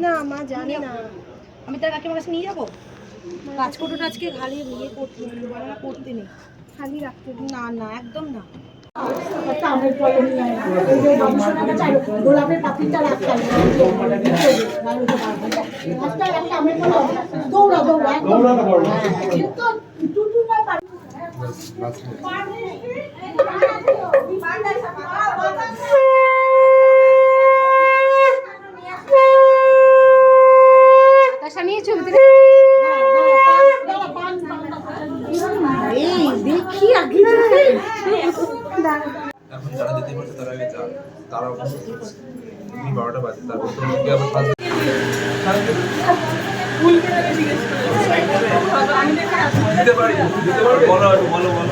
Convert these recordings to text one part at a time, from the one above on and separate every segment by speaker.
Speaker 1: না মা জানে না
Speaker 2: আমি তার কাকিমার কাছে নিয়ে যাব কাজ কোটোটা আজকে খালি ইয়ে করতে বানানা করতে নেই
Speaker 1: খালি রাখতে
Speaker 2: না না একদম না
Speaker 3: গোলাপের পাখিটা রাখতে দৌড়া দৌড়া একদম পারে
Speaker 1: বাতাসা নিয়ে ছবিতে
Speaker 3: এই দেখি আগে
Speaker 4: এখন যারা যেতে পারছে তারা আগে যান তারাও তুমি বারোটা বাজে তারপর তো মুখে আবার পাঁচ দিতে পারি দিতে পারি। বলো বলো বলো।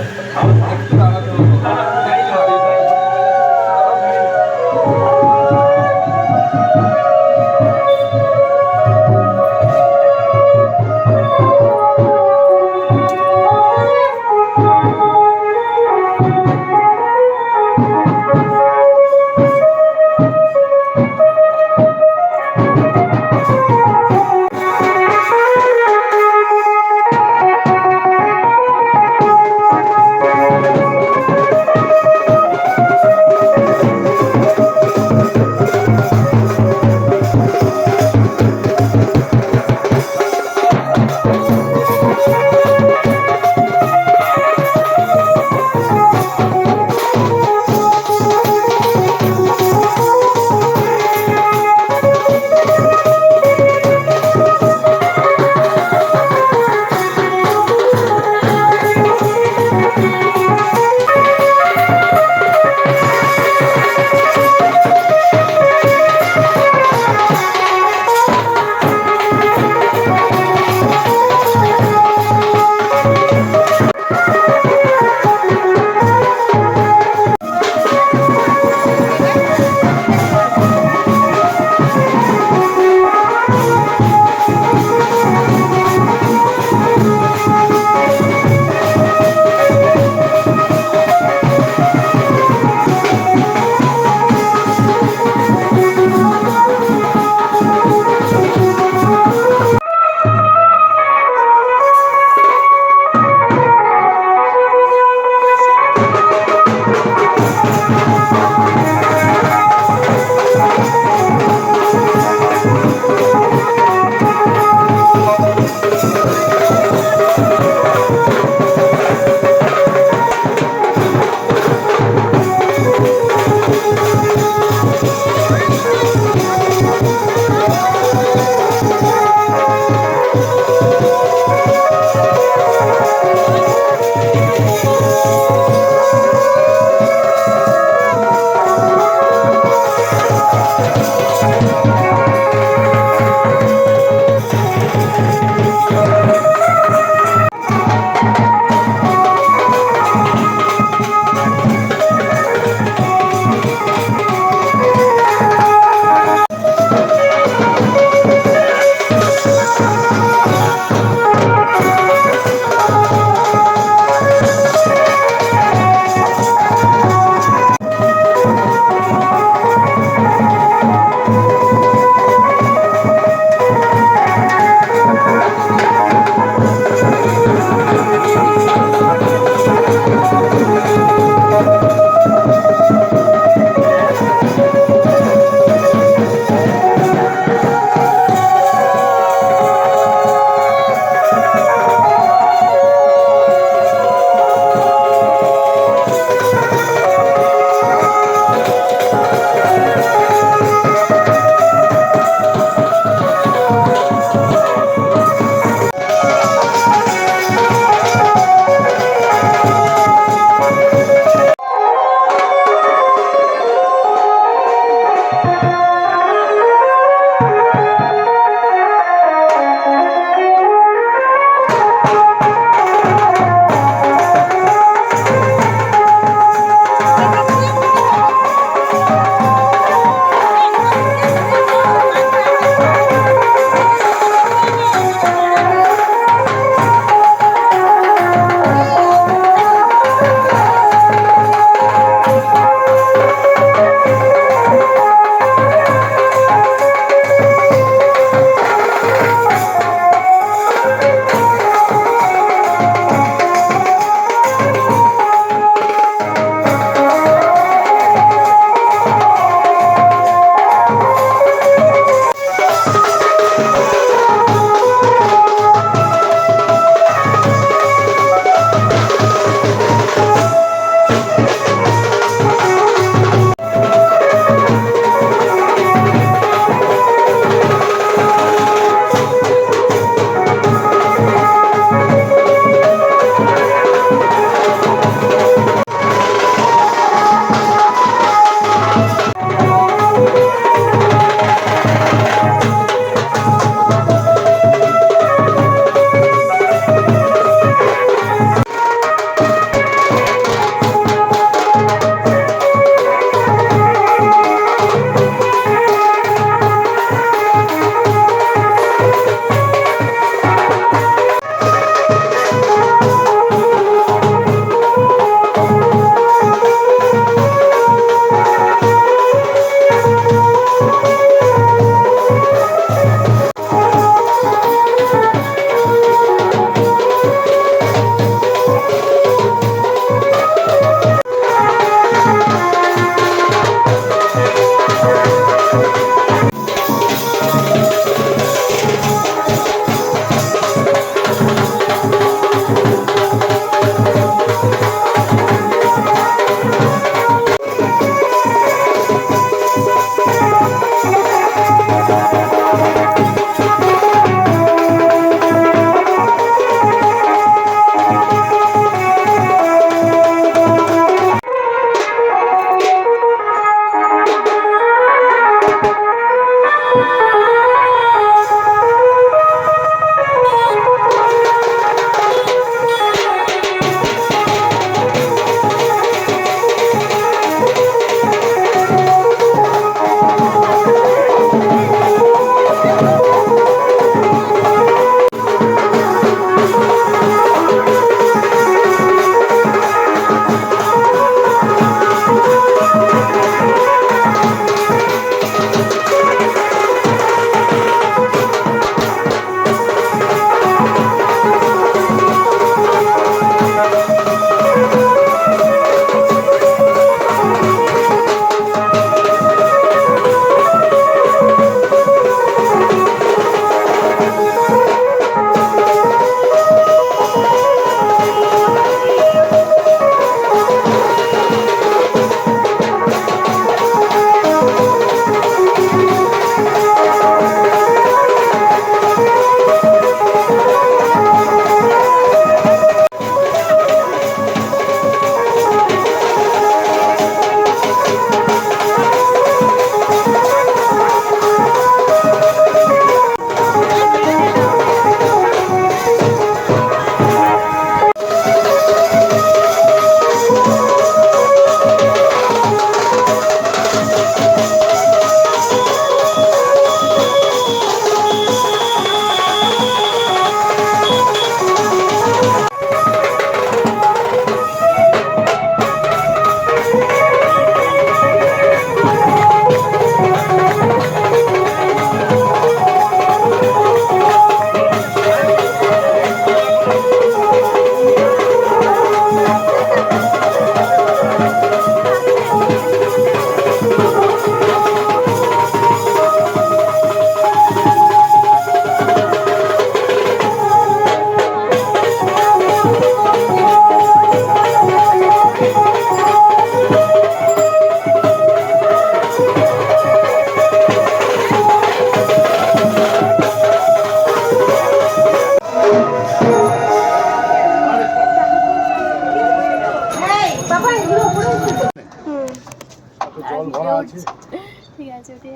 Speaker 3: ঠিক আছে ওকে।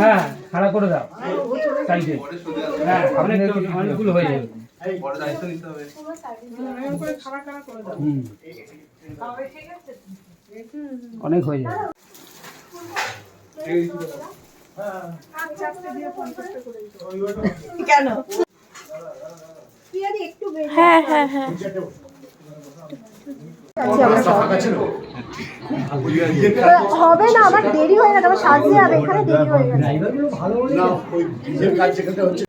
Speaker 5: হ্যাঁ খাড়া করে দাও। সাইডে হ্যাঁ অনেক অনেকগুলো হয়ে যাবে।
Speaker 4: বড় দায়িত্ব নিতে হবে
Speaker 5: হুম। অনেক হয়ে যাবে।
Speaker 2: কেন?
Speaker 3: হবে না আমার দেরি হয়ে গেছে আমার সাজতে হবে এখানে দেরি হয়ে গেছে।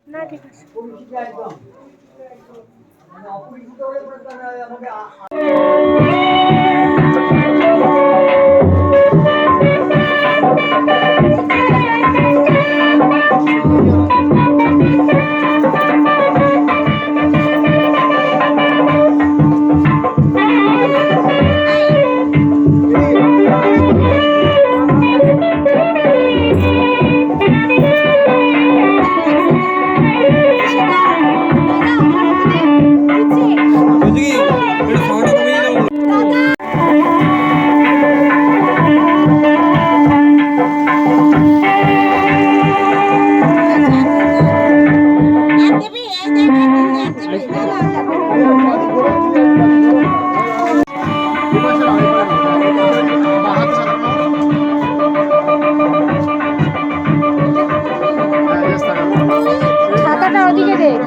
Speaker 6: না
Speaker 3: ঠিক আছে।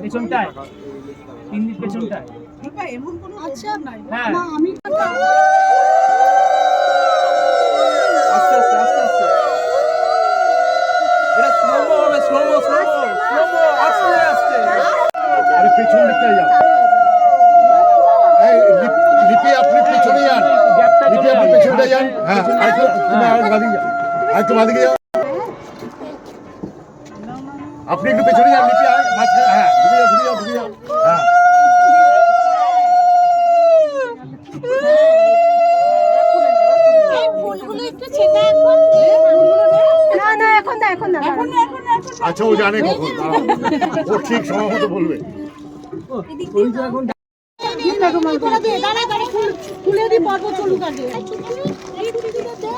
Speaker 5: পেছনটায়। তিন দিক পেছনটায় হ্যাঁ।
Speaker 4: আস্তে আস্তে আস্তে আস্তে। এটা স্লোমো হবে স্লোমো স্লোমো স্লোমো আস্তে আস্তে।
Speaker 6: আরে পেছন দিকটায় যাও এই লিপ- লিপি আপনি পেছনে যান
Speaker 5: গ্যাপটা
Speaker 6: লিপি যান হ্যাঁ বাদিকে যাও। বাদিকে যাও। আপনি একটু পেছনে যান মাঝখানে হ্যাঁ ঘুরে যাও ঘুরে যাও ঘুরে যাও হ্যাঁ।
Speaker 3: না না এখন না এখন না এখন
Speaker 6: আচ্ছা ও জানে কখন ও ঠিক সময় মতো বলবে
Speaker 3: নাও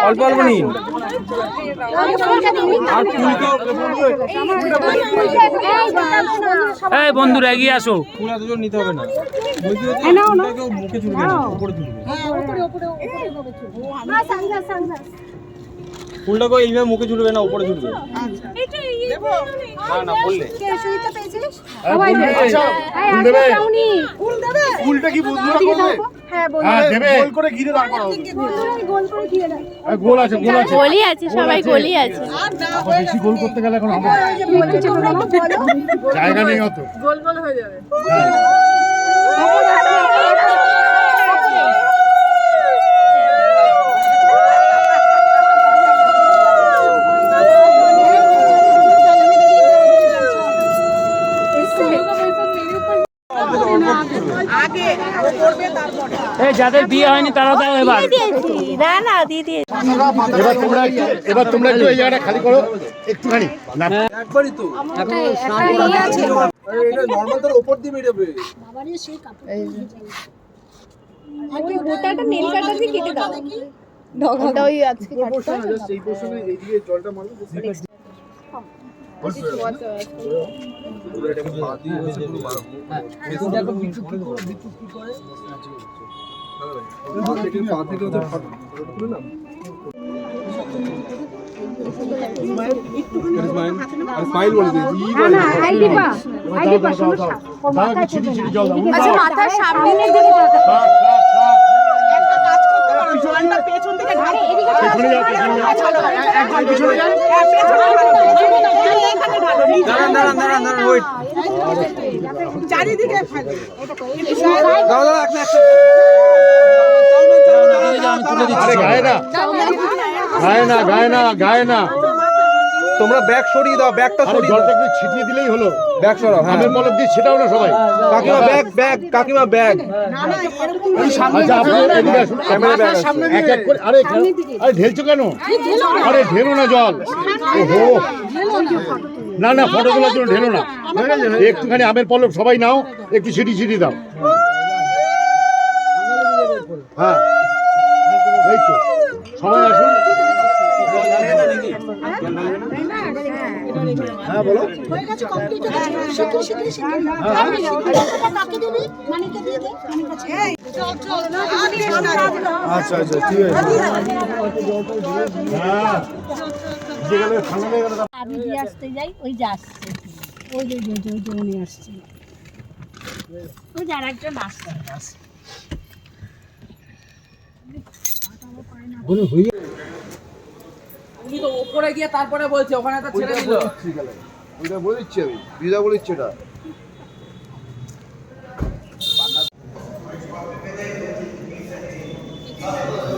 Speaker 4: অল্প অল্প নিন।
Speaker 5: এই বন্ধুরা এগিয়ে আসো।
Speaker 4: পুরা দুজন নিতে হবে না। হচ্ছে মুখে চুলবে না উপরে চুলবে ফুলটাকেও এইভাবে মুখে না উপরে চুলবে না না বললে।
Speaker 6: হ্যাঁ, দেবে? ফুলটা কি করবে
Speaker 3: হ্যাঁ বল
Speaker 6: হ্যাঁ দেবে গোল করে ঘিরে দাঁড় করাও
Speaker 3: গোল করে ঘিরে দাও
Speaker 6: হ্যাঁ, গোল আছে গোল আছে
Speaker 7: গলি আছে সবাই গলি আছে
Speaker 6: বেশি গোল করতে গেলে এখন হবে না।
Speaker 3: কিছু তোমরা একটু বলো
Speaker 6: জায়গা নেই অত
Speaker 7: গোল গোল হয়ে যাবে
Speaker 5: এই যাদের বিয়ে হয়নি তারা দাও এবার।
Speaker 7: না না দিয়ে দিয়েছি।
Speaker 6: এবার তোমরা একটু এবার তোমরা একটু এই জায়গাটা খালি করো। একটুখানি। না।
Speaker 4: একবারই তো।
Speaker 3: ইয়ে
Speaker 4: এটা নর্মাল তার উপর দিয়ে বেরোবে।
Speaker 3: গোটাটা নীল কাটা দিয়ে কেটে দাও। ওটা ওই আজকে কাটতে
Speaker 6: সেই পোর্শনে এইদিকে জলটা মারবে
Speaker 4: স্মাইল বলে দিই
Speaker 3: না আচ্ছা মাথার সামনে দিকে
Speaker 6: শাক, শাক। পেছনে যাও পেছনে না একদম পিছনে
Speaker 4: তোমরা ব্যাগ সরিয়ে দাও ব্যাগটা সরিয়ে দাও।
Speaker 6: জলটা একটু ছিটিয়ে দিলেই হলো।
Speaker 4: ব্যাগ সরাও হ্যাঁ।
Speaker 6: আমের মলক দিয়ে ছেটাও না সবাই।
Speaker 4: কাকিমা ব্যাগ ব্যাগ কাকিমা ব্যাগ।
Speaker 6: আচ্ছা আপনি এদিকে আসুন।
Speaker 4: ক্যামেরা ব্যাগ আছে।
Speaker 6: এক এক করে আরে আরে ঢেলছো কেন? আরে ঢেলো না জল। ওহো। না। না ফটো তোলার জন্য ঢেলো না। একটুখানি আমের পল্লব সবাই নাও একটু ছিটি ছিটি দাও। হ্যাঁ। এই তো। সবাই আসুন। হ্যাঁ? বলো। আচ্ছা আচ্ছা ঠিক আছে। হ্যাঁ। গেলে
Speaker 2: আমি দিয়ে আসতে যাই ওই যে আসছে। ওই যে ওই যে ওই যে উনি আসছে। ওই যে আর একজন আসছে
Speaker 5: তুমি তো ওপরে গিয়ে তারপরে বলছো, ওখানে তো ছেড়ে দিল
Speaker 6: ওইটা বলে দিচ্ছি আমি বিদা বলে দিচ্ছি এটা Oh.